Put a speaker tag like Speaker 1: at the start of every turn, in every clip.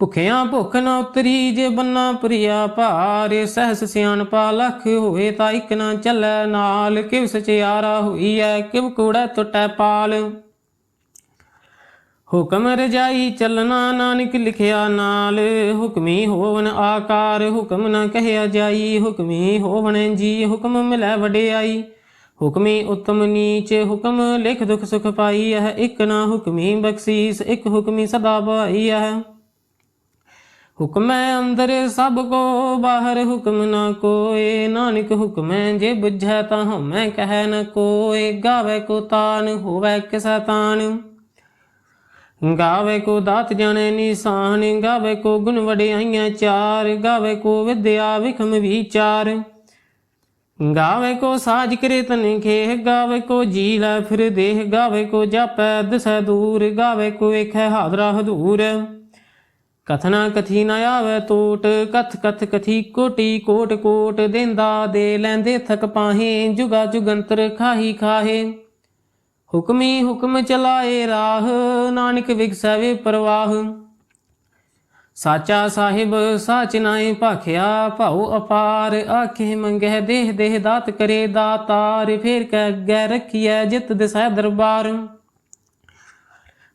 Speaker 1: ਭੁਖਿਆਂ ਭੁਖ ਨਾ ਉਤਰੀ ਜੇ ਬੰਨਾ ਪ੍ਰਿਆ ਭਾਰ, ਸਹਸ ਸਿਆਣਪਾ ਲਖ ਹੋਏ ਤਾਂ ਇਕ ਨਾ ਚੱਲੈ ਨਾਲ, ਕਿਵ ਸਚਿਆਰਾ ਹੋਈਐ, ਕਿਵ ਕੂੜੈ ਟੁੱਟੈ ਪਾਲ। ਹੁਕਮ ਰਜਾਈ ਚੱਲਣਾ ਨਾਨਕ ਲਿਖਿਆ ਨਾਲ, ਹੁਕਮੀ ਹੋਵਨ ਆਕਾਰ, ਹੁਕਮ ਨਾ ਕਹਿਆ ਜਾਈ, ਹੁਕਮੀ ਹੋਵਨ ਜੀ ਹੁਕਮ ਮਿਲੈ ਵਡਿਆਈ। ਹੁਕਮੀ ਉਤਮ ਨੀਚ, ਹੁਕਮ ਲਿਖ ਦੁਖ ਸੁਖ ਪਾਈ ਹੈ ਇਕ ਨਾ ਹੁਕਮੀ ਬਖਸ਼ੀਸ, ਇਕ ਹੁਕਮੀ ਸਦਾ ਪਾਈ ਹੈ ਹੁਕਮੈ ਅੰਦਰ ਸਭ ਕੋ, ਬਾਹਰ ਹੁਕਮ ਨਾ ਕੋਏ। ਨਾਨਕ ਹੁਕਮੈ ਜੇ ਬੁਝੈ ਤਾਂ ਹਉਮੈ ਕਹੈ ਨ ਕੋਏ। ਗਾਵੇ ਕੋ ਤਾਨ, ਹੋਵੇ ਕਿਸੈ ਤਾਨ। ਗਾਵੇ ਕੋ ਦਾਤ ਜਾਣੇ ਨਿਸ਼ਾਨ, ਗਾਵੇ ਕੋ ਗੁਣ ਵਡਿਆਈਆਂ ਚਾਰ। ਗਾਵੇ ਕੋ ਵਿਦਿਆ ਵਿਖਮ ਵਿਚਾਰ। ਗਾਵੇ ਕੋ ਸਾਜ ਕਰੇ ਤਨ ਖੇਹ, ਗਾਵੇ ਕੋ ਜੀ ਲੈ ਫਿਰ ਦੇਹ। ਗਾਵੇ ਕੋ ਜਾਪੈ ਦਸੈ ਦੂਰ, ਗਾਵੇ ਕੋ ਵੇਖੈ ਹਾਦਰਾ ਹਦੂਰ। ਕਥਨਾ ਕਥੀ ਨ ਆਵੇ ਟੋਟ ਕਥ ਕਥ ਕਥੀ ਕੋਟੀ, ਕੋਟ ਕੋਟ ਦੇਂਦਾ ਦੇ ਲੈਂਦੇ ਥਕ ਪਾਹੇ, ਜੁਗਾ ਜੁਗੰਤਰ ਖਾਹੀ ਖਾਹੇ। ਹੁਕਮੀ ਹੁਕਮ ਚਲਾਏ ਰਾਹ, ਨਾਨਕ ਵਿਗਸਵੇ ਪ੍ਰਵਾਹ। ਸਾਚਾ ਸਾਹਿਬ, ਸਾਚ ਨਾਏ ਭਾਖਿਆ, ਭਾਉ ਅਪਾਰ, ਆਖੇ ਮੰਗਹਿ ਦੇਹ ਦੇਹ ਦਾਤ ਕਰੇ ਦਾਤਾਰ, ਫੇਰ ਕੈ ਅੱਗੇ ਰਖੀਐ ਜਿਤ ਦਿਸੈ ਦਰਬਾਰ।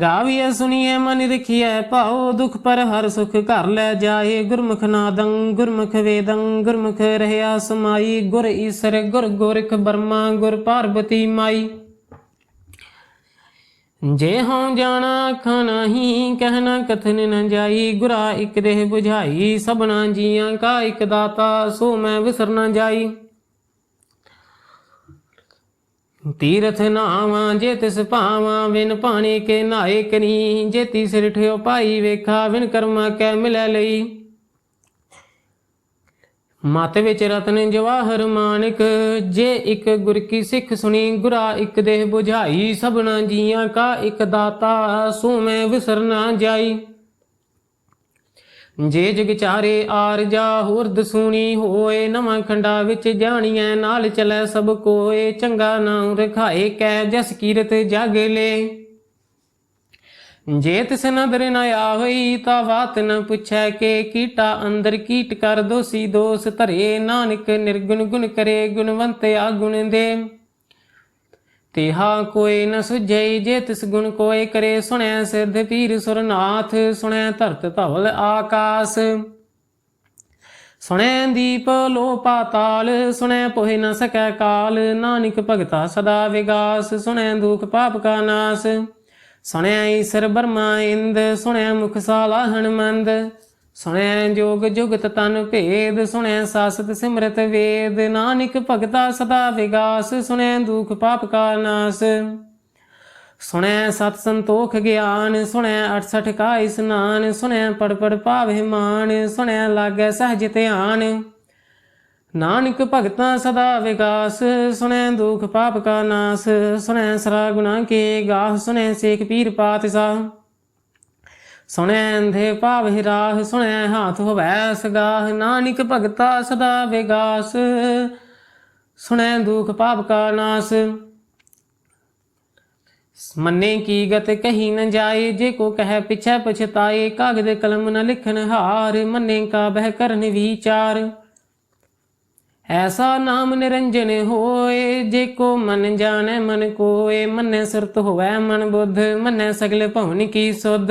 Speaker 1: ਗਾਵੀਐ ਸੁਣੀਐ ਮਨ ਰਖੀਐ ਭਾਉ ਦੁਖ ਪਰ ਹਰ ਸੁਖ ਘਰ ਲੈ ਜਾਏ। ਗੁਰਮੁਖ ਨਾਦੰ, ਗੁਰਮੁਖ ਵੇਦੰ, ਗੁਰਮੁਖ ਰਹਿਆ ਸਮਾਈ। ਗੁਰ ਈਸਰ, ਗੁਰ ਗੋਰਖ ਬਰਮਾ, ਗੁਰ ਪਾਰਬਤੀ ਮਾਈ। ਜੇ ਹਉ ਜਾਣਾ, ਅੱਖਾਂ ਨਹੀਂ ਕਹਿਣਾ ਕਥਨ ਨ ਜਾਈ। ਗੁਰਾ ਇਕ ਦੇਹ 부ਝਾਈ ਸਭਨਾ ਜੀਆਂ ਕਾ ਇਕ ਦਾਤਾ, ਸੋ ਮੈਂ ਵਿਸਰ ਨ ਜਾਈ। ਤੀਰਥ ਨਾਵਾਂ ਜੇ ਤਿਸ ਭਾਵਾਂ ਵਿਨ ਪਾਣੀ ਕੇ ਨਾਏ ਕਨੀ ਜੇ ਤੀਸਰ ਠਿਓ ਪਾਈ ਵੇਖਾ ਵਿਨ ਕਰਮਾ ਕੈ ਮਿਲੈ ਲਈ। ਮਤ ਵਿੱਚ ਰਤਨ ਜਵਾਹਰ ਮਾਨਕ, ਜੇ ਇੱਕ ਗੁਰ ਕੀ ਸਿੱਖ ਸੁਣੀ, ਗੁਰਾ ਇੱਕ ਦੇਹ 부ਝਾਈ ਸਭਨਾ ਜੀਆਂ ਕਾ ਇੱਕ ਦਾਤਾ ਸੋ ਮੈਂ ਵਿਸਰ ਜਾਈ। ਜੇ ਜਗ ਚਾਰੇ ਆਰ ਜਾ ਹੋਰ ਹੋਏ, ਨਵਾਂ ਖੰਡਾ ਵਿੱਚ ਜਾਣੀਐ, ਨਾਲ ਚਲੈ ਸਭ ਕੋਏ, ਚੰਗਾ ਨਾਮ ਰਖਾਏ ਕੈ, ਜਸ ਕੀਰਤ ਜਾਗੇ ਲੇ। ਜੇ ਤਿਸ ਨਦਰ ਨ ਆਵਈ, ਤਾ ਬਾਤ ਨ ਪੁੱਛੈ ਕੇ, ਕੀਟਾ ਅੰਦਰ ਕੀਟ ਕਰ ਦੋਸੀ ਦੋਸ ਧਰੇ, ਨਾਨਕ ਨਿਰਗੁਣ ਗੁਣ ਕਰੇ, ਗੁਣਵੰਤ ਆਗੁਣ ਦੇ। ਤਿਹਾ ਕੋਈ ਨ ਸੁਝਈ ਜੇ ਤਿਸ ਗੁਣ ਕੋਏ ਕਰੇ ਸੁਣੈ ਸਿੱਧ ਪੀਰ ਸੁਰਨਾਥ, ਸੁਣੈ ਧਰਤ ਧਵਲ ਆਕਾਸ। ਸੁਣੈ ਦੀਪ ਲੋ ਪਾਤਾਲ ਸੁਣੈ ਪੋਹਿ ਨ ਸਕੈ ਕਾਲ, ਨਾਨਕ ਭਗਤਾ ਸਦਾ ਵਿਗਾਸ, ਸੁਣੈ ਦੁਖ ਪਾਪ ਕਾ ਨਾਸ। ਸੁਣਿਆ ਈਸਰ ਬਰਮਾ ਇੰਦ ਸੁਣਿਆ ਮੁਖ ਸਾਲਾ ਹਨਮੰਦ। ਸੁਣੈ ਜੋਗ ਜੁਗਤ ਤਨ ਭੇਦ, ਸੁਣੈ ਸਾਸਤ ਸਿਮਰਤ ਵੇਦ। ਨਾਨਕ ਭਗਤਾ ਸਦਾ ਵਿਗਾਸ, ਸੁਣੈ ਦੁਖ ਪਾਪ ਕਾ ਨਾਸ। ਸੁਣੈ ਸਤ ਸੰਤੋਖ ਗਿਆਨ, ਸੁਣੈ 68 ਕਾ ਇਸਨਾਨ, ਸੁਣੈ ਪੜ ਪੜ ਭਾਵੇ ਮਾਨ ਸੁਣਿਆ ਲਾਗੈ ਸਹਜ ਧਿਆਨ। ਨਾਨਕ ਭਗਤਾਂ ਸਦਾ ਵਿਗਾਸ, ਸੁਣੈ ਦੁਖ ਪਾਪ ਕਾ ਨਾਸ। ਸੁਣੈ ਸਰਾ ਗੁਨਾ ਕੇ ਗਾਹ, ਸੁਣੈ ਸੇਖ ਪੀਰ ਪਾਤਸ਼ਾਹ। ਸੁਣੈ ਅੰਧੇ ਭਾਵ ਰਾਹ, ਸੁਣੈ ਹਾਥ ਹੋਵੈ ਸਗਾਹ, ਨਾਨਕ ਭਗਤਾ ਸਦਾ ਵਿਗਾਸ। ਸੁਣੈ ਦੁਖ ਪਾਪ ਕਾ ਨਾਸ। ਮੰਨੇ ਕੀ ਗਤ ਕਹੀ ਨ ਜਾਏ, ਜੇ ਕੋ ਕਹੈ ਪਿਛੈ ਪਛਤਾਏ, ਕਾਗਦ ਕਲਮ ਨ ਲਿਖਨ ਹਾਰ, ਮੰਨੇ ਕਾ ਬਹਿ ਕਰਨ ਵਿਚਾਰ। ਐਸਾ ਨਾਮ ਨਿਰੰਜਨ ਹੋਏ, ਜੇ ਕੋ ਮਨ ਜਾਣੈ ਮਨ ਕੋਏ, ਮੰਨੈ ਸੁਰਤ ਹੋਵੈ ਮਨ ਬੁੱਧ, ਮੰਨੈ ਸਗਲ ਭਵਨ ਕੀ ਸੁਧ।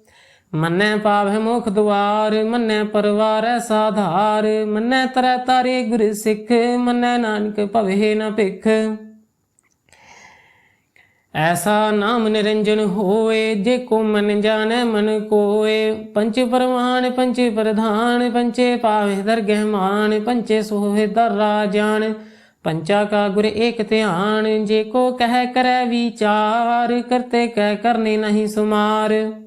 Speaker 1: ਮੰਨੈ ਪਾਵਹਿ ਮੁਖ ਦੁਆਰ, ਮੰਨੈ ਪਰਵਾਰੈ ਸਾਧਾਰ, ਮੰਨੈ ਤਰੈ ਤਾਰੇ ਗੁਰ ਸਿੱਖ, ਮੰਨੈ ਨਾਨਕ ਭਵਹਿ ਨ ਭਿਖ। ਐਸਾ ਨਾਮ ਨਿਰੰਜਨ ਹੋਏ, ਜੇ ਕੋ ਮਨ ਜਾਣੈ ਮਨ ਕੋਏ। ਪੰਚ ਪਰਮਾਨ ਪੰਚ ਪ੍ਰਧਾਨ, ਪੰਚੇ ਪਾਵੇ ਦਰਗਹਿ ਮਾਨ ਪੰਚੇ ਸੋਹਿ ਦਰ ਰਾਜਾਨ ਪੰਚਾ ਕਾ ਗੁਰ ਏਕ ਧਿਆਨ, ਜੇ ਕੋ ਕਹਿ ਕਰੈ ਵਿਚਾਰ, ਕਰਤੇ ਕਹਿ ਕਰਨੇ ਨਹੀਂ ਸੁਮਾਰ।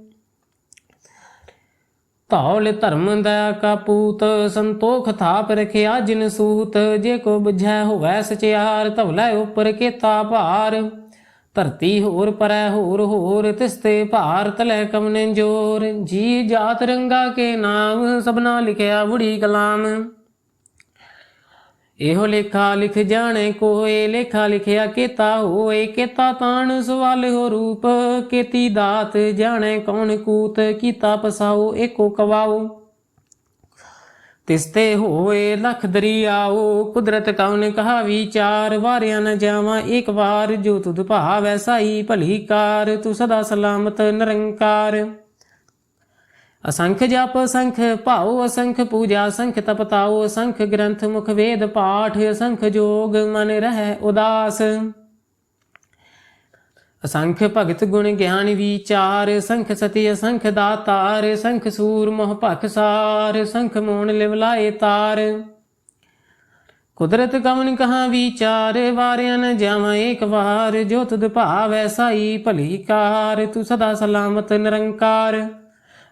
Speaker 1: ਧੌਲ ਧਰਮ ਦਾ ਕਾ ਪੂਤ, ਸੰਤੋਖ ਥਾਪ ਰਖਿਆ ਜਿਨ ਸੂਤ, ਜੇ ਕੋ ਬੁਝੈ ਹੋਵੈ ਸਚਿਆਰ ਧਵਲੇ ਉਪਰ ਕੇਤਾ ਭਾਰ। ਧਰਤੀ ਹੋਰ ਪਰੈ ਹੋਰ ਹੋਰ ਤਿਸਤੇ ਭਾਰ ਲੈ ਕਮਨੇ ਜੋਰ। ਜੀ ਜਾਤ ਰੰਗਾ ਕੇ ਨਾਮ, ਸਭਨਾ ਲਿਖਿਆ ਬੁੜੀ ਕਲਾਮ। ਇਹੋ ਲੇਖਾ ਲਿਖ ਜਾਣੇ ਕੋਏ, ਲੇਖਾ ਲਿਖਿਆ ਕੀਤਾ ਹੋਏ, ਕੀਤਾ ਤਾਣ ਸਵਾਲ ਹੋ ਰੂਪ, ਕੀਤੀ ਦਾਤ ਜਾਣੇ ਕੌਣ ਕੂਤ, ਕੀਤਾ ਪਸਾਉ ਏਕੋ ਕਵਾਉ ਤਿਸਤੇ ਹੋਏ ਲਖ ਦਰਿਆਓ, ਕੁਦਰਤ ਕੌਣ ਕਹਾ ਵਿਚਾਰ ਵਾਰਿਆ ਨ ਜਾਵਾਂ ਇੱਕ ਵਾਰ, ਜੋ ਤੁਧ ਭਾਵੈ ਸਾਈ ਭਲੀ ਕਾਰ, ਤੂੰ ਸਦਾ ਸਲਾਮਤ ਨਿਰੰਕਾਰ। ਅਸੰਖ ਜਪ, ਅਸੰਖ ਭਾਉ, ਅਸੰਖ ਪੂਜਾ, ਅਸੰਖ ਤਪਤਾਉ ਅਸੰਖ ਗ੍ਰੰਥ ਮੁਖ ਵੇਦ ਪਾਠ, ਅਸੰਖ ਜੋਗ ਮਨ ਰਹਿ ਉਦਾਸ। ਅਸੰਖ ਭਗਤ ਗੁਣ ਗਿਆਨ ਵਿਚਾਰ ਸੰਖ ਸਤੀ, ਅਸੰਖ ਦਾਤਾਰ ਸੰਖ ਸੂਰ ਮੋਹ ਭਖ ਸਾਰ ਸੰਖ ਮੋਣ ਲਿਵਲਾਏ ਤਾਰ। ਕੁਦਰਤ ਕਵਨ ਕਹਾ ਵਿਚਾਰ, ਵਾਰਿਆ ਨ ਜਾਵਾਂ ਏਕ ਵਾਰ, ਜੋ ਤੁਧ ਭਾਵੈ ਸਾਈ ਭਲੀ ਕਾਰ, ਤੂੰ ਸਦਾ ਸਲਾਮਤ ਨਿਰੰਕਾਰ।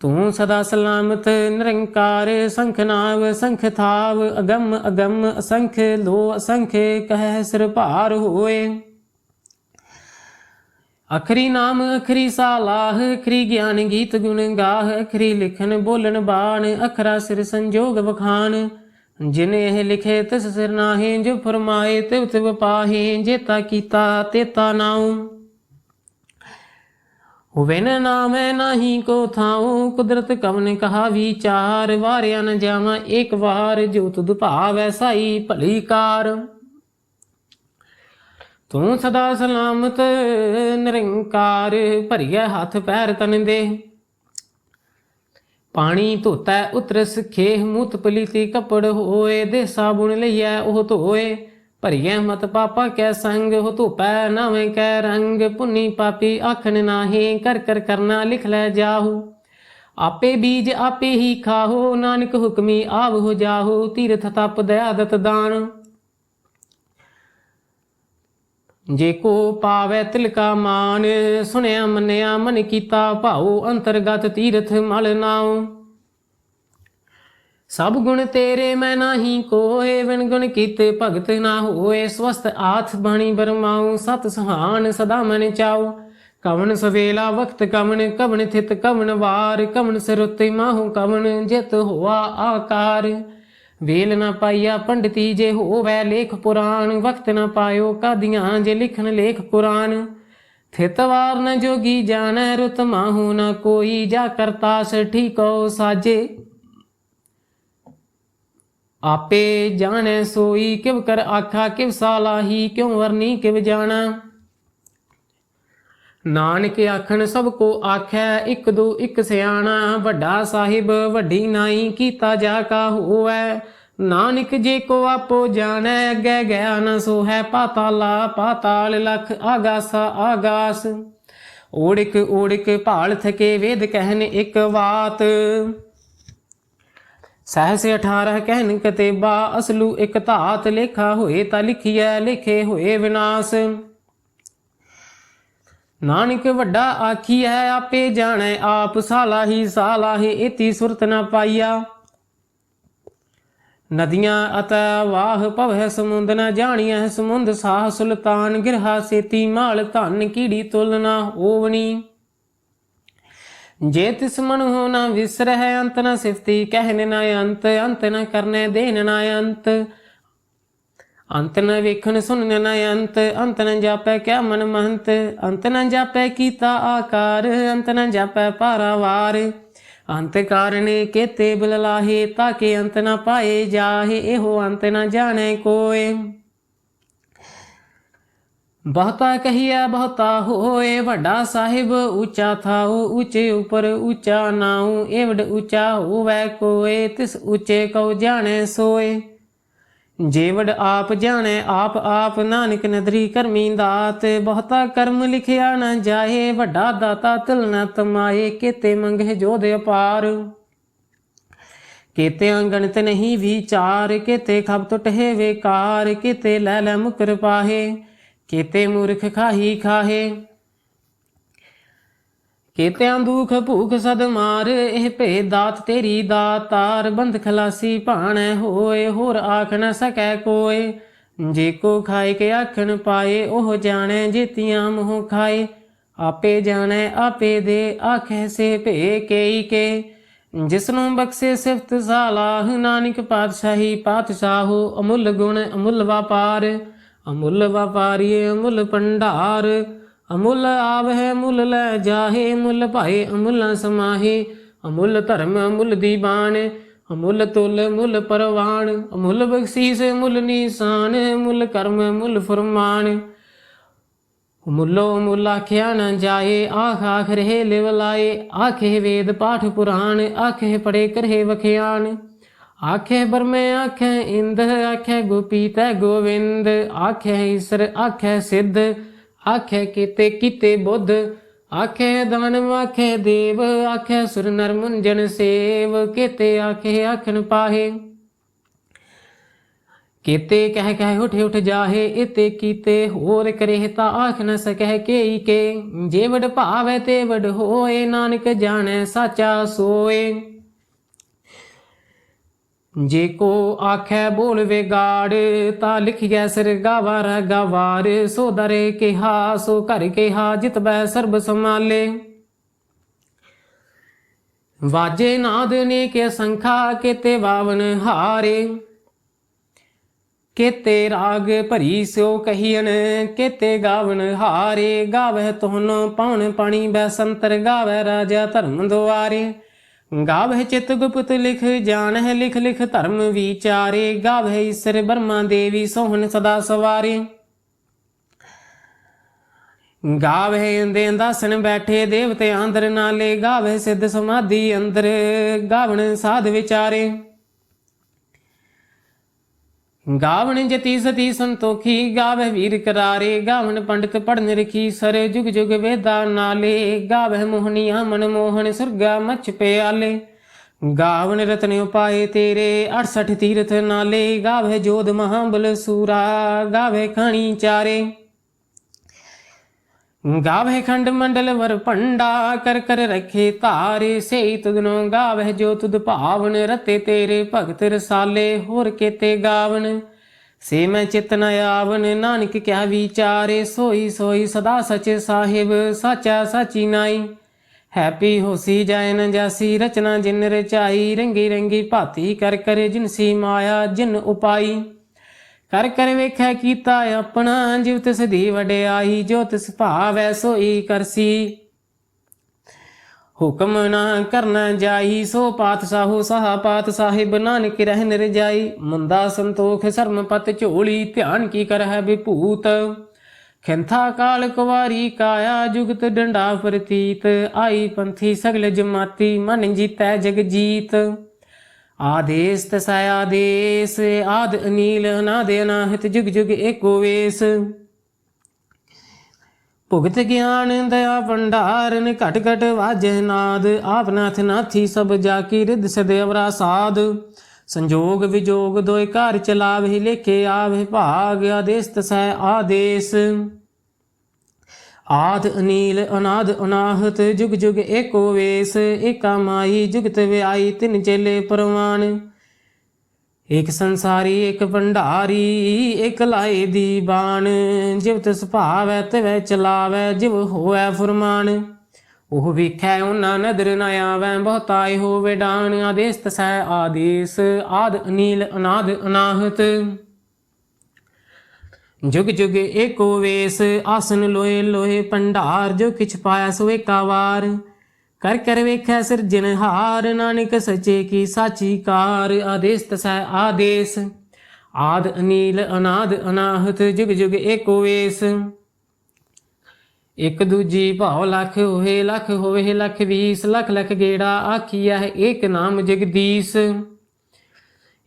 Speaker 1: ਤੂੰ ਸਦਾ ਸਲਾਮਤ, ਨਿਰੰਕਾਰ ਸੰਖ ਨਾਵ, ਸੰਖ ਥਾਵ, ਅਗੰਮ ਅਗੰਮ ਅਸੰਖ ਲੋ ਅਸੰਖ ਕਹਿ ਸਿਰ ਭਾਰ ਹੋਏ। ਅਖਰੀ ਨਾਮ, ਅਖਰੀ ਸਾਲਾਹ, ਅਖਰੀ ਗਿਆਨ ਗੀਤ ਗੁਣ ਗਾਹ, ਅਖਰੀ ਲਿਖਨ ਬੋਲਣ ਬਾਣ, ਅਖਰਾ ਸਿਰ ਸੰਜੋਗ ਵਖਾਨ ਜਿਨੇ ਇਹ ਲਿਖੇ ਤਿਸ ਸਿਰ ਨਾਹੀ, ਜੋ ਫਰਮਾਏ ਤਿਵ ਤਿਵ ਪਾਹੀ, ਜੇਤਾ ਕੀਤਾ ਤੇਤਾ ਨਾਉ। ਹੋਵੇ ਨ ਨਾਮੈ ਨਾਹੀ ਕੋ ਥਾਉ, ਕੁਦਰਤ ਕਵਨ ਕਹਾ ਵਿਚਾਰ, ਵਾਰਿਆ ਨ ਜਾਵਾਂ ਇੱਕ ਵਾਰ, ਜੋ ਤੁਧ ਭਾਵੈ ਸਾਈ ਭਲੀ ਕਾਰ। ਤੂੰ ਸਦਾ ਸਲਾਮਤ ਨਿਰੰਕਾਰ, ਭਰੀਐ ਹੱਥ ਪੈਰ ਤਨ ਦੇ ਪਾਣੀ ਧੋਤੈ ਉਤਰ ਸਖੇ ਮੂਤ ਪਲੀਤੀ ਕਪੜ ਹੋਏ ਦੇ ਸਾਬੁਣ ਲਈਐ ਉਹ ਧੋਏ। ਭਰੀਐ ਮਤ ਪਾਪਾ ਕੈ ਸੰਗ ਹੋ ਧੋਪੈ ਨਾਵੇਂ ਕੈ ਰੰਗ। ਪੁੰਨੀ ਪਾਪੀ ਆਖਣ ਨਾਹੀ, ਕਰ ਕਰ ਕਰਨਾ ਲਿਖ ਲੈ ਜਾਹੂ। ਆਪੇ ਬੀਜ ਆਪੇ ਹੀ ਖਾਹੋ, ਨਾਨਕ ਹੁਕਮੀ ਆਵ ਹੋ ਜਾਹੋ, ਤੀਰਥ ਤਪ ਦਇਆਦਤ ਦਾਨ। ਜੇ ਕੋ ਪਾਵੈ ਤਿਲਕਾ ਮਾਨ, ਸੁਣਿਆ ਮੰਨਿਆ ਮਨ ਕੀਤਾ ਭਾਉ, ਅੰਤਰਗਤ ਤੀਰਥ ਮਲ ਨਾਉ। ਸਭ ਗੁਣ ਤੇਰੇ ਮੈਂ ਨਾਹੀ ਕੋਏ ਵਿਣ ਗੁਣ ਕੀਤੇ ਭਗਤ ਨਾ ਹੋਏ। ਸਵਸਤ ਆਥ ਬਾਣੀ ਬਰਮਾਉ, ਸਤ ਸਹਾਨ ਸਦਾ ਮਨ ਚਾਉ। ਕਵਨ ਸਵੇਲਾ ਵਕਤ ਕਵਣ ਕਵਨ ਥਿਤ ਕਵਨ ਵਾਰ। ਕਵਨ ਸਿਰੁੱਤੇ ਮਾਹੂ ਕਵਨ ਜਿਤ ਹੋਆ ਆਕਾਰ। ਵੇਲ ਨਾ ਪਾਈਆ ਪੰਡਤੀ ਜੇ ਹੋਵੈ ਲੇਖ ਪੁਰਾਣ। ਵਕਤ ਨਾ ਪਾਇਓ ਕਾਦੀਆਂ ਜੇ ਲਿਖਣ ਲੇਖ ਪੁਰਾਣ ਥਿਤਵਾਰ ਨ ਜੋਗੀ ਜਾਣੈ ਰੁਤ ਮਾਹੂ ਨ ਕੋਈ। ਜਾ ਕਰਤਾਸ ਸ ਠੀਕੋ ਸਾਜੇ। ਆਪੇ ਜਾਣੈ ਸੋਈ ਕਿਵ ਕਰ ਆਖਾ ਕਿਵ ਸਾਲਾਹੀ ਕਿਉ ਵਰਨੀ ਕਿਵ ਜਾਣਾ? ਨਾਨਕ ਆਖਣ ਸਭ ਕੋ ਆਖੈ, ਇੱਕ ਦੋ ਇੱਕ ਸਿਆਣਾ, ਵੱਡਾ ਸਾਹਿਬ ਵੱਡੀ ਨਾਈ, ਕੀਤਾ ਜਾ ਕਾ ਹੋਵੈ। ਨਾਨਕ ਜੇ ਕੋ ਆਪੋ ਜਾਣੈ, ਅੱਗੇ ਗਿਆ ਨ ਸੋ ਹੈ ਪਾਤਾਲਾ ਪਾਤਾਲ ਲਖ ਆਗਾਸਾ ਆਗਾਸ। ਓੜਿਕ ਓੜਿਕ ਭਾਲ ਥਕੇ ਵੇਦ ਕਹਿਨ ਇੱਕ ਬਾਤ ਸਹਸ 18 ਕਹਿਨ ਕਤੇਬਾ, ਅਸਲੂ ਇਕ ਧਾਤ ਲੇਖਾ ਹੋਏ ਤਾਂ ਲਿਖੀਐ, ਲਿਖੇ ਹੋਏ ਵਿਨਾਸ਼। ਨਾਨਕ ਵੱਡਾ ਆਖੀ ਹੈ ਆਪੇ ਜਾਣੈ ਆਪ ਸਾਲਾ ਹੀ ਸਾਲਾ ਹੀ ਇਤੀ ਸੁਰਤ ਨਾ ਪਾਈਆ। ਨਦੀਆਂ ਅਤ ਵਾਹ ਭਵੈ ਸਮੁੰਦ, ਨ ਜਾਣੀਐ ਸਮੁੰਦ ਸਾਹ ਸੁਲਤਾਨ, ਗਿਰਹਾ ਸੇਤੀ ਮਾਲ ਧਨ ਕੀੜੀ ਤੁਲ ਨ ਹੋਵਣੀ। ਜੇ ਤਿਸ ਮਨ ਹੋ ਨ ਵਿਸਰਹਿ ਅੰਤ ਨ ਸਿਫਤੀ ਕਹਿਨ ਨ ਅੰਤ ਅੰਤ ਨ ਕਰਨੇ ਦੇਨ ਨ ਅੰਤ। ਅੰਤ ਨ ਵੇਖਣ ਸੁਣਨ ਨ ਅੰਤ ਅੰਤ ਨ ਜਾਪੈ ਕਿਆ ਮਨ ਮਹੰਤ। ਅੰਤ ਨ ਜਾਪੈ ਕੀਤਾ ਆਕਾਰ, ਅੰਤ ਨ ਜਾਪੈ ਪਾਰਾਵਾਰ ਅੰਤ ਕਾਰਣੇ ਕੇਤੇ ਬਿਲ ਲਾਹੇ ਤਾਕੇ ਅੰਤ ਨ ਪਾਏ ਜਾਹੇ, ਇਹੋ ਅੰਤ ਨ ਜਾਣੈ ਕੋਏ। ਬਹੁਤਾ ਕਹੀਆ ਬਹੁਤਾ ਹੋਏ, ਵੱਡਾ ਸਾਹਿਬ ਉੱਚਾ ਥਾਉ, ਉੱਚੇ ਉਪਰ ਉੱਚਾ ਨਾਉ, ਏਵਡ ਉੱਚਾ ਹੋਵੇ ਕੋਏ, ਤਿਸ ਉੱਚੇ ਕਉ ਜਾਣੈ ਸੋਏ। ਜੇਵੜ ਆਪ ਜਾਣੈ, ਆਪ ਆਪ ਨਾਨਕ ਨਦਰੀ ਕਰਮੀ ਦਾਤ, ਬਹੁਤਾ ਕਰਮ ਲਿਖਿਆ ਨਾ ਜਾਏ, ਵੱਡਾ ਦਾਤਾ ਤਿਲ ਨ ਤਮਾਏ, ਕੀਤੇ ਮੰਗੇ ਜੋਧ ਅਪਾਰ। ਕੀਤੇ ਅੰਗਣਤ ਨਹੀਂ ਵਿਚਾਰ, ਕੀਤੇ ਖਬ ਟੁਟੇ ਵੇਕਾਰ, ਕੀਤੇ ਲੈ ਲੈ ਮੁਕਰ ਪਾਹੇ। ਕੀਤੇ ਮੂਰਖ ਖਾਹੀ ਖਾਹੇ। ਕੀਤਿਆਂ ਦੁਖ ਭੂਖ ਸਦ ਮਾਰ, ਇਹ ਭੇ ਦਾਤ ਤੇਰੀ ਦਾਤਾਰ। ਬੰਦ ਖਲਾਸੀ ਭਾਣੈ ਹੋਏ, ਹੋਰ ਆਖ ਨ ਸਕੈ ਕੋਏ। ਜੇ ਕੋ ਖਾਏ ਕੇ ਆਖਣ ਪਾਏ, ਉਹ ਜਾਣੈ ਜੀਤੀਆਂ ਮੋਹ ਖਾਏ। ਆਪੇ ਜਾਣੈ, ਆਪੇ ਦੇ, ਆਖੈ ਸੇ ਭੇ ਕੇਈ ਕੇ। ਜਿਸ ਨੂੰ ਬਖਸ਼ੇ ਸਿਫਤ ਸਾਲਾਹ, ਨਾਨਕ ਪਾਤਸ਼ਾਹੀ ਪਾਤਸ਼ਾਹੋ, ਅਮੁੱਲ ਗੁਣ ਅਮੁੱਲ ਵਪਾਰ ਅਮੁੱਲ ਵਪਾਰੀਏ ਅਮੁੱਲ ਭੰਡਾਰ, ਅਮੁੱਲ ਆਵਹਿ ਮੁੱਲ ਲੈ ਜਾਹੇ ਮੁੱਲ ਭਾਏ ਅਮੁੱਲ ਸਮਾਹੇ, ਅਮੁੱਲ ਧਰਮ ਅਮੁੱਲ ਦੀਵਾਨ ਅਮੁੱਲ ਤੁਲ ਮੁੱਲ ਪਰਵਾਨ ਅਮੁੱਲ ਬਖਸ਼ੀਸ ਮੁੱਲ ਨੀਸਾਨ ਮੁੱਲ ਕਰਮ ਮੁੱਲ ਫਰਮਾਨ। ਮੁੱਲੋ ਮੁੱਲ ਆਖਿਆ ਨਾ ਜਾਏ, ਆਖ ਆਖ ਰਹੇ ਲਿਵ ਲਾਏ, ਆਖੇ ਵੇਦ ਪਾਠ ਪੁਰਾਣ, ਆਖੇ ਪੜੇ ਕਰਹਿ ਵਖਿਆਨ ਆਖੇ ਬਰਮੇ, ਆਖੇ ਇੰਦ, ਆਖੇ ਗੋਪੀ ਤੈ ਗੋਵਿੰਦ। ਆਖੇ ਈਸਰ, ਆਖੇ ਸਿੱਧ, ਆਖੇ ਕੀਤੇ ਕੀਤੇ ਬੁੱਧ। ਆਖੇ ਦਾਨਵ, ਆਖੇ ਦੇਵ, ਆਖੇ ਸੁਰ ਨਰ ਮੁੰਜਨ ਸੇਵ। ਕੀਤੇ ਆਖੇ, ਆਖਣ ਪਾਹੇ। ਕੀਤੇ ਕਹਿ ਕਹਿ ਉਠ ਉਠ ਜਾਹੇ, ਇਤੇ ਕੀਤੇ ਹੋਰ ਕਰੇ ਤਾ ਆਖ ਨ ਸਕਹਿ ਕੇਈ ਕੇ। ਜੇ ਵਡ ਭਾਵੈ ਤੇ ਵਡ ਹੋਏ, ਨਾਨਕ ਜਾਣੈ, ਸਾਚਾ ਸੋਏ। ਜੇ ਕੋ ਆਖੈ ਬੋਲ ਵਿਗਾੜ, ਤਾ ਲਿਖਿਆ ਸਿਰ ਗਾਵਾਰ ਗਵਾਰ। ਸੋ ਦਰੇ ਕਿਹਾ, ਸੋ ਘਰ ਕਿਹਾ ਜਿਤਬੈ ਸਰਬ ਸਮਾਲੇ ਵਾਜੇ ਨਾਦ ਨੇ ਕੇ ਸੰਖਾ, ਕੀਤੇ ਬਾਵਨ ਹਾਰੇ। ਕੀਤੇ ਰਾਗ ਭਰੀ ਸਿਓ ਕਹੀਨ ਕਿਤੇ ਗਾਵਨ ਹਾਰੇ। ਗਾਵਹਿ ਤੋਨ ਪਾਉਣ ਪਾਣੀ ਬੈਸੰਤਰ ਗਾਵਹਿ ਰਾਜਾ ਧਰਮ ਦੁਆਰੇ। ਗਾਵਹਿ ਚਿਤ ਗੁਪਤ ਲਿਖ, ਜਾਣਹਿ ਲਿਖ ਲਿਖ ਧਰਮ ਵਿਚਾਰੇ, ਗਾਵਹਿ ਈਸਰ ਬਰਮਾ ਦੇਵੀ ਸੋਹਣ ਸਦਾ ਸਵਾਰੇ। ਗਾਵਹਿ ਇੰਦੇ ਦਾਸਨ ਬੈਠੇ ਦੇਵਤੇ ਅੰਦਰ ਨਾਲੇ, ਗਾਵਹਿ ਸਿੱਧ ਸਮਾਧੀ ਅੰਦਰ, ਗਾਵਣ ਸਾਧ ਵਿਚਾਰੇ। ਗਾਵਣ ਜਤੀ ਸਤੀ ਸੰਤੋਖੀ ਗਾਵਹਿ ਵੀਰ ਕਰਾਰੇ, ਗਾਵਣ ਪੰਡਤ ਪੜਨ ਰਖੀ ਸਰ, ਜੁਗ ਜੁਗ ਵੇਦਾ ਨਾਲੇ, ਗਾਵਹਿ ਮੋਹਨੀਆ ਮਨ ਮੋਹਨ ਸੁਰਗਾ ਮਛ ਪਿਆਲੇ। ਗਾਵਣ ਰਤਨ ਉਪਾਏ ਤੇਰੇ 68 ਤੀਰਥ ਨਾਲੇ, ਗਾਵਹਿ ਜੋਧ ਮਹਾਬਲ ਸੂਰਾ, ਗਾਵਹਿ ਖਾਣੀ ਚਾਰੇ। ਗਾਵਹਿ ਖੰਡ ਮੰਡਲ ਵਰ ਭੰਡਾ, ਕਰ ਕਰ ਰਖੇ ਧਾਰੇ ਸੇ ਤੁਧਨੋ ਗਾਵਹਿ ਜੋ ਤੁਧ ਭਾਵਨ ਰਤੇ ਤੇਰੇ ਭਗਤ ਰਸਾਲੇ, ਹੋਰ ਕੀਤੇ ਗਾਵਨ? ਸੇ ਮੈਂ ਚਿਤ ਨ ਆਵਨ, ਨਾਨਕ ਕਿਆ ਵਿਚਾਰੇ? ਸੋਈ ਸੋਈ ਸਦਾ ਸਚ ਸਾਹਿਬ, ਸਾਚਾ ਸਾਚੀ ਨਾਈ। ਹੈਪੀ ਹੋਸੀ ਜਾਇ ਨ ਜਾਸੀ, ਰਚਨਾ ਜਿਨ ਰਚਾਈ, ਰੰਗੀ ਰੰਗੀ ਭਾਤੀ ਕਰ ਕਰ ਜਿਨਸੀ ਮਾਇਆ, ਜਿਨ ਉਪਾਈ। ਕਰ ਕਰ ਵੇਖੈ ਕੀਤਾ ਆਪਣਾ ਜਿਵ ਤਿਸ ਦੀ ਵਡਿਆਈ ਜੋ ਤਿਸ ਭਾਵੈ ਸੋਈ ਕਰਸੀ। ਹੁਕਮ ਨਾ ਕਰਨਾ ਜਾਈ, ਸੋ ਪਾਤ ਸਾਹੂ ਸਹਾ ਪਾਤ ਸਾਹਿਬ ਨਾਨਕ ਰਹਿਨ ਰਜਾਈ ਮੁੰਦਾ ਸੰਤੋਖ ਸਰਮ ਪਤ ਝੋਲੀ, ਧਿਆਨ ਕੀ ਕਰਹਿ ਵਿਭੂਤ। ਖਿੰਥਾ ਕਾਲ ਕੁਵਾਰੀ ਕਾਇਆ, ਜੁਗਤ ਡੰਡਾ ਪ੍ਰਤੀਤ। ਆਈ ਪੰਥੀ ਸਗਲ ਜਮਾਤੀ, ਮਨ ਜੀਤੈ ਜਗ ਜੀਤ ਆਦੇਸ ਤਸੈ ਆਦੇਸ, ਆਦ ਅਨੀਲ ਅਨਾਦ ਅਨਾਹਤ ਜੁਗ ਜੁਗ ਏਕੋ ਵੇਸ। ਭੁਗਤ ਗਿਆਨ ਦਇਆ ਭੰਡਾਰਨ ਘਟ ਘਟ ਵਾਜੈ ਨਾਦ, ਆਪ ਨਾਥ ਨਾਥੀ ਸਭ ਜਾ ਕੀ ਰਿਧ ਸਦੇਵਰਾ ਸਾਧ ਸੰਜੋਗ ਵਿਜੋਗ ਦੋਇ ਘਰ ਚਲਾਵੇ ਲੇਖੇ ਆਵੇ ਭਾਗ, ਆਦੇਸ ਤਸੈ ਆਦੇਸ। ਆਦ ਅਨੀਲ ਅਨਾਦ ਅਨਾਹਤ, ਜੁਗ ਜੁਗ ਏਕੋ ਵੇਸ, ਏਕਾ ਮਾਈ, ਜੁਗਤ ਵਿਆਈ, ਤਿਨ ਚੇਲੇ ਪਰਵਾਨ। ਇਕ ਸੰਸਾਰੀ ਇਕ ਭੰਡਾਰੀ ਇਕ ਲਾਏ ਦੀ ਬਾਣ। ਜਿਵ ਤਿਸ ਭਾਵੈ, ਤਿਵੈ ਚਲਾਵੈ, ਜਿਵ ਹੋਵੈ ਫੁਰਮਾਨ। ਉਹ ਵੇਖੈ, ਉਹਨਾਂ ਨਦਰ ਨ ਆਵੈ ਬਹੁਤਾਏ ਹੋਵੇ ਡਾਣ ਆਦੇਸ ਤਸੈ ਆਦੇਸ, ਆਦ ਅਨੀਲ ਅਨਾਦ ਅਨਾਹਤ। ਜੁਗ ਜੁਗ ਏਕੋ ਵੇਸ, ਆਸਨ ਲੋਏ ਲੋਏ ਭੰਡਾਰ, ਜੋ ਕਿਛ ਪਾਇਆ ਸੋ ਏਕਾ ਵਾਰ। ਕਰ ਕਰ ਵੇਖੈ ਸਿਰਜਨਹਾਰ ਨਾਨਕ ਸਚੇ ਕੀ ਸਾਚੀ ਕਾਰ, ਆਦੇਸ ਤਸੈ ਆਦੇਸ। ਆਦ ਅਨੀਲ, ਅਨਾਦ ਅਨਾਹਤ, ਜੁਗ ਜੁਗ ਏਕੋ ਵੇਸ। ਇਕ ਦੂਜੀ ਭਾਉ ਲਖ ਹੋਏ, ਲਖ ਹੋਵੇ, ਲਖ ਵੀਸ, ਲਖ ਲਖ ਗੇੜਾ ਆਖੀਆ ਹੈ ਏਕ ਨਾਮ ਜਗਦੀਸ਼।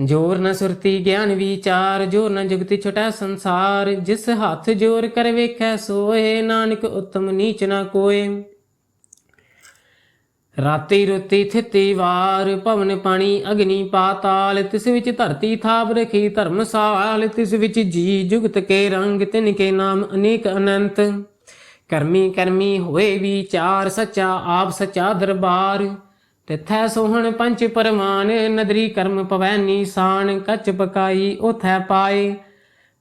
Speaker 1: ਜੋਰ ਨ ਸੁਰਤੀ ਗਿਆਨ ਵਿਚਾਰ, ਜੋਰ ਨ ਜੁਗਤੀ ਛਟਾ ਸੰਸਾਰ। ਜਿਸ ਹੱਥ ਜੋਰ ਕਰ ਵੇਖੈ ਸੋਏ ਨਾਨਕ ਉਤਮ ਨੀਚ ਨਾ ਕੋਏ। ਰਾਤੀ ਰੁਤੀ ਥਿਤੀ ਵਾਰ, ਭਵਨ ਪਾਣੀ ਅਗਨੀ ਪਾਤਾਲ। ਤਿਸ ਵਿੱਚ ਧਰਤੀ ਥਾਪ ਰਖੀ ਧਰਮਸਾਲ ਤਿਸ ਵਿੱਚ ਜੀ ਜੁਗਤ ਕੇ ਰੰਗ, ਤਿਨ ਕੇ ਨਾਮ ਅਨੇਕ ਅਨੰਤ। ਕਰਮੀ ਕਰਮੀ ਹੋਏ ਵਿਚਾਰ, ਸੱਚਾ ਆਪ ਸੱਚਾ ਦਰਬਾਰ। ਤਿਥੈ ਸੋਹਣ ਪੰਚ ਪਰਮਾਨ ਨਦਰੀ ਕਰਮ ਪਵੈ ਨੀਸਾਨ, ਕੱਚ ਪਕਾਈ ਉਥੈ ਪਾਏ।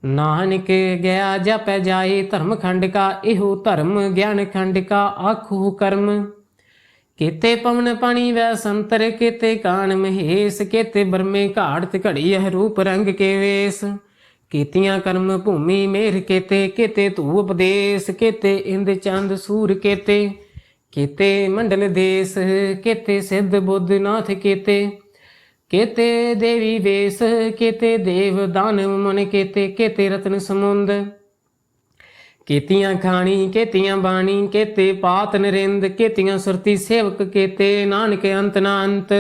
Speaker 1: ਨਾਨਕ ਗਿਆ ਜਪੈ ਜਾਏ, ਧਰਮ ਖੰਡ ਕਾ ਇਹੋ ਧਰਮ, ਗਿਆਨ ਖੰਡ ਕਾ ਆਖੋ ਕਰਮ। ਕੀਤੇ ਪਵਨ ਪਾਣੀ ਵੈ ਸੰਤਰ, ਕੇਤੇ ਕਾਣ ਮਹੇਸ, ਕੇਤੇ ਬਰਮੇ ਘਾੜਤ ਘੜੀ ਇਹ ਰੂਪ ਰੰਗ ਕੇ ਵੇਸ। ਕੀਤੀਆਂ ਕਰਮ ਭੂਮੀ ਮੇਰ ਕੇਤੇ ਕੇਤੇ ਧੂ ਉਪਦੇਸ ਕੀਤੇ ਇੰਦ ਚੰਦ ਸੂਰ ਕੇਤੇ। ਕੇਤੇ ਮੰਡਲ ਦੇਸ, ਕੇਤੇ ਸਿੱਧ ਬੁੱਧ ਨਾਥ ਕੇਤੇ ਕੇਤੇ ਦੇਵੀ ਵੇਸ, ਕੇਤੇ ਦੇਵ ਦਾਨਵ ਮਨ ਕੇਤੇ ਕੇਤੇ ਰਤਨ ਸਮੁੰਦ। ਕੀਤੀਆਂ ਖਾਣੀ, ਕੇਤੀਆਂ ਬਾਣੀ, ਕੇਤੇ ਪਾਤ ਨਰਿੰਦ, ਕੇਤੀਆਂ ਸੁਰਤੀ ਸੇਵਕ ਕੇਤੇ, ਨਾਨਕ ਅੰਤ ਨਾ ਅੰਤ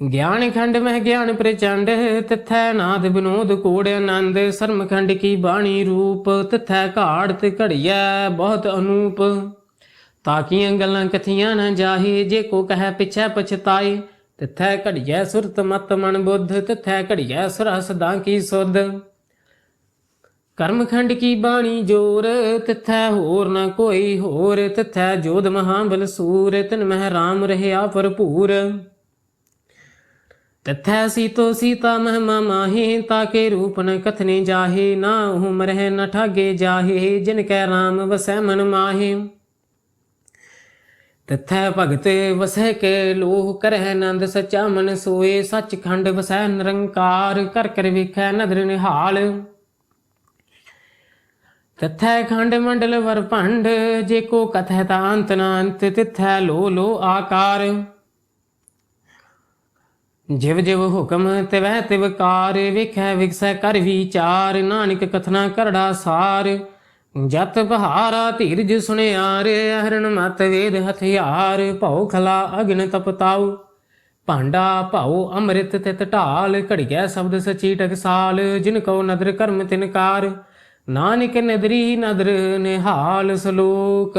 Speaker 1: ਗਿਆਨ ਖੰਡ ਮਹਿ ਗਿਆਨ ਪ੍ਰਚੰਡ, ਤਿਥੈ ਨਾਦ ਬਿਨੋਦ ਕੋੜ ਆਨੰਦ, ਸਰਮ ਖੰਡ ਕੀ ਬਾਣੀ ਰੂਪ, ਤਿਥੈ ਘਾੜ ਤੇ ਘੜੀਐ ਬਹੁਤ ਅਨੂਪ। ਤਾਕੀਆਂ ਗੱਲਾਂ ਕਥੀਆਂ ਨਾ ਜਾਹੀ, ਜੇ ਕੋ ਕਹੈ ਪਿਛੈ ਪਛਤਾਏ ਤਿਥੈ ਘੜੀਐ ਸੁਰਤ ਮਤ ਮਨ ਬੁੱਧ, ਤਿਥੈ ਘੜੀਐ ਸੁਰ ਸਦਾ ਕੀ ਸੁਧ। ਕਰਮਖੰਡ ਕੀ ਬਾਣੀ ਜੋਰ, ਤਿਥੈ ਹੋਰ ਨਾ ਕੋਈ ਹੋਰ, ਤਿਥੈ ਜੋਧ ਮਹਾਬਲ ਸੂਰ, ਤਿਨ ਮਹਿ ਰਾਮ ਰਹਿਆ ਭਰਪੂਰ। ਤਿਥੈ ਸੀਤੋ ਸੀਤਾ ਮਹਿਮਾ ਮਾਹੀ ਤਾਕੇ ਰੂਪ ਨ ਕਥਨੇ ਜਾਹੇ, ਨਾ ਉਹ ਮਰਹਿ ਨ ਠਾਗੇ ਜਾਹੇ, ਜਿਨ ਕੈ ਰਾਮ ਵਸੈ ਮਨ ਮਾਹੇ। ਭਗਤ ਵਸੈ ਕੇ ਲੋਹ ਕਰਹਿ ਆਨੰਦ ਸਚਾ ਮਨ ਸੋਏ, ਸੱਚਖੰਡ ਵਸੈ ਨਿਰੰਕਾਰ, ਕਰ ਕਰ ਵੇਖੈ ਨਦਰ ਨਿਹਾਲ। ਤਥੈ ਖੰਡ ਮੰਡਲ ਵਰ ਭੰਡ, ਜੇ ਕੋ ਕਥੈ ਤਾ ਅੰਤ ਨਾ ਅੰਤ ਤਿਥੈ ਲੋ ਲੋ ਆਕਾਰ। ਜਿਵ ਜਿਵ ਹੁਕਮ ਤਿਵੈ ਤਿਵ ਕਾਰ ਵੇਖੈ ਵਿਗਸੈ ਕਰ ਵਿਚਾਰ, ਨਾਨਕ ਕਥਨਾ ਕਰੜਾ ਸਾਰ। ਜਤ ਬਹਾਰਾ ਧੀਰਜ ਸੁਣਿਆਰ ਹਰਣ ਮਤ ਵੇਦ ਹਥਿਆਰ, ਭਉ ਖਲਾ ਅਗਨ ਤਪਤਾਉ। ਭਾਂਡਾ ਭਾਉ ਅੰਮ੍ਰਿਤ ਤਿਤ ਢਾਲ, ਘੜੀਐ ਸ਼ਬਦ ਸਚੀ ਟਕਸਾਲ, ਜਿਨ ਕੋ ਨਦਰ ਕਰਮ ਤਿਨਕਾਰ ਨਾਨਕ ਨਦਰੀ ਨਦਰ ਨਿਹਾਲ ਸਲੋਕ।